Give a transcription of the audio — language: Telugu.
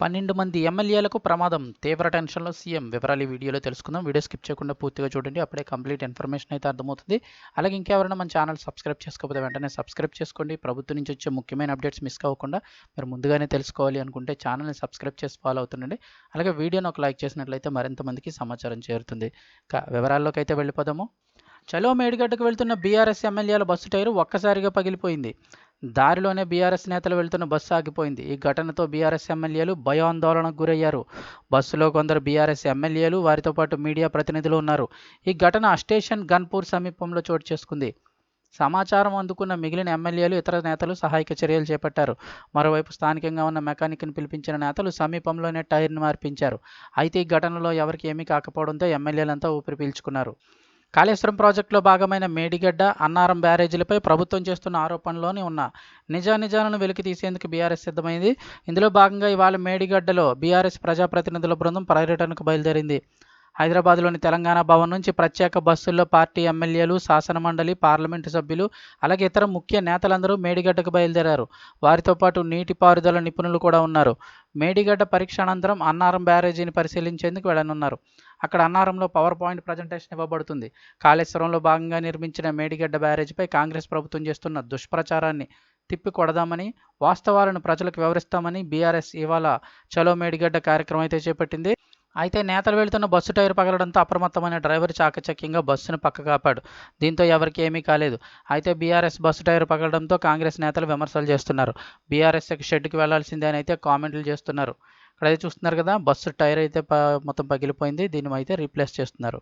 పన్నెండు మంది ఎమ్మెల్యేలకు ప్రమాదం. తీవ్ర టెన్షన్లో సీఎం వివరాలు ఈ వీడియోలో తెలుసుకుందాం. వీడియో స్కిప్ చేయకుండా పూర్తిగా చూడండి. అప్పుడే కంప్లీట్ ఇన్ఫర్మేషన్ అయితే అర్థమవుతుంది. అలాగే ఇంకెవరైనా మన ఛానల్ సబ్స్క్రైబ్ చేసుకోకపోతే వెంటనే సబ్స్క్రైబ్ చేసుకోండి. ప్రభుత్వం నుంచి వచ్చే ముఖ్యమైన అప్డేట్స్ మిస్ అవ్వకుండా మీరు ముందుగానే తెలుసుకోవాలి అనుకుంటే ఛానల్ని సబ్స్క్రైబ్ చేసి ఫాలో అవుతుండండి. అలాగే వీడియోని ఒక లైక్ చేసినట్లయితే మరింత మందికి సమాచారం చేరుతుంది. వివరాల్లోకి అయితే వెళ్ళిపోదాము. చలో మేడిగడ్డకు వెళ్తున్న బీఆర్ఎస్ ఎమ్మెల్యేల బస్సు టైరు ఒక్కసారిగా పగిలిపోయింది. దారిలోనే బీఆర్ఎస్ నేతలు వెళ్తున్న బస్సు ఆగిపోయింది. ఈ ఘటనతో బీఆర్ఎస్ ఎమ్మెల్యేలు భయాందోళనకు గురయ్యారు. బస్సులో కొందరు బీఆర్ఎస్ ఎమ్మెల్యేలు వారితో పాటు మీడియా ప్రతినిధులు ఉన్నారు. ఈ ఘటన స్టేషన్ గన్పూర్ సమీపంలో చోటు చేసుకుంది. సమాచారం అందుకున్న మిగిలిన ఎమ్మెల్యేలు ఇతర నేతలు సహాయక చర్యలు చేపట్టారు. మరోవైపు స్థానికంగా ఉన్న మెకానిక్ని పిలిపించిన నేతలు సమీపంలోనే టైర్ను మార్పించారు. అయితే ఈ ఘటనలో ఎవరికి ఏమీ కాకపోవడంతో ఎమ్మెల్యేలంతా ఊపిరి పీల్చుకున్నారు. కాళేశ్వరం ప్రాజెక్టులో భాగమైన మేడిగడ్డ అన్నారం బ్యారేజీలపై ప్రభుత్వం చేస్తున్న ఆరోపణలోని ఉన్న నిజానిజాలను వెలికి తీసేందుకు బీఆర్ఎస్ సిద్ధమైంది. ఇందులో భాగంగా ఇవాళ మేడిగడ్డలో బీఆర్ఎస్ ప్రజాప్రతినిధుల బృందం పర్యటనకు బయలుదేరింది. హైదరాబాద్లోని తెలంగాణ భవన్ నుంచి ప్రత్యేక బస్సుల్లో పార్టీ ఎమ్మెల్యేలు శాసనమండలి పార్లమెంటు సభ్యులు అలాగే ఇతర ముఖ్య నేతలందరూ మేడిగడ్డకు బయలుదేరారు. వారితో పాటు నీటిపారుదల నిపుణులు కూడా ఉన్నారు. మేడిగడ్డ పరీక్ష అనంతరం అన్నారం బ్యారేజీని పరిశీలించేందుకు వెళ్ళనున్నారు. అక్కడ అన్నారంలో పవర్ పాయింట్ ప్రజెంటేషన్ ఇవ్వబడుతుంది. కాళేశ్వరంలో భాగంగా నిర్మించిన మేడిగడ్డ బ్యారేజీపై కాంగ్రెస్ ప్రభుత్వం చేస్తున్న దుష్ప్రచారాన్ని తిప్పి కొడదామని వాస్తవాలను ప్రజలకు వివరిస్తామని బీఆర్ఎస్ ఇవాళ చలో మేడిగడ్డ కార్యక్రమం అయితే చేపట్టింది. అయితే నేతలు వెళ్తున్న బస్సు టైర్ పగలడంతో అప్రమత్తమైన డ్రైవర్ చాకచక్యంగా బస్సును పక్కకు ఆపాడు. దీంతో ఎవరికి ఏమీ కాలేదు. అయితే బీఆర్ఎస్ బస్సు టైర్ పగలడంతో కాంగ్రెస్ నేతలు విమర్శలు చేస్తున్నారు. బీఆర్ఎస్ షెడ్కి వెళ్ళాల్సిందే అని అయితే కామెంట్లు చేస్తున్నారు. ఇక్కడైతే చూస్తున్నారు కదా బస్సు టైర్ అయితే మొత్తం పగిలిపోయింది. దీన్ని అయితే రీప్లేస్ చేస్తున్నారు.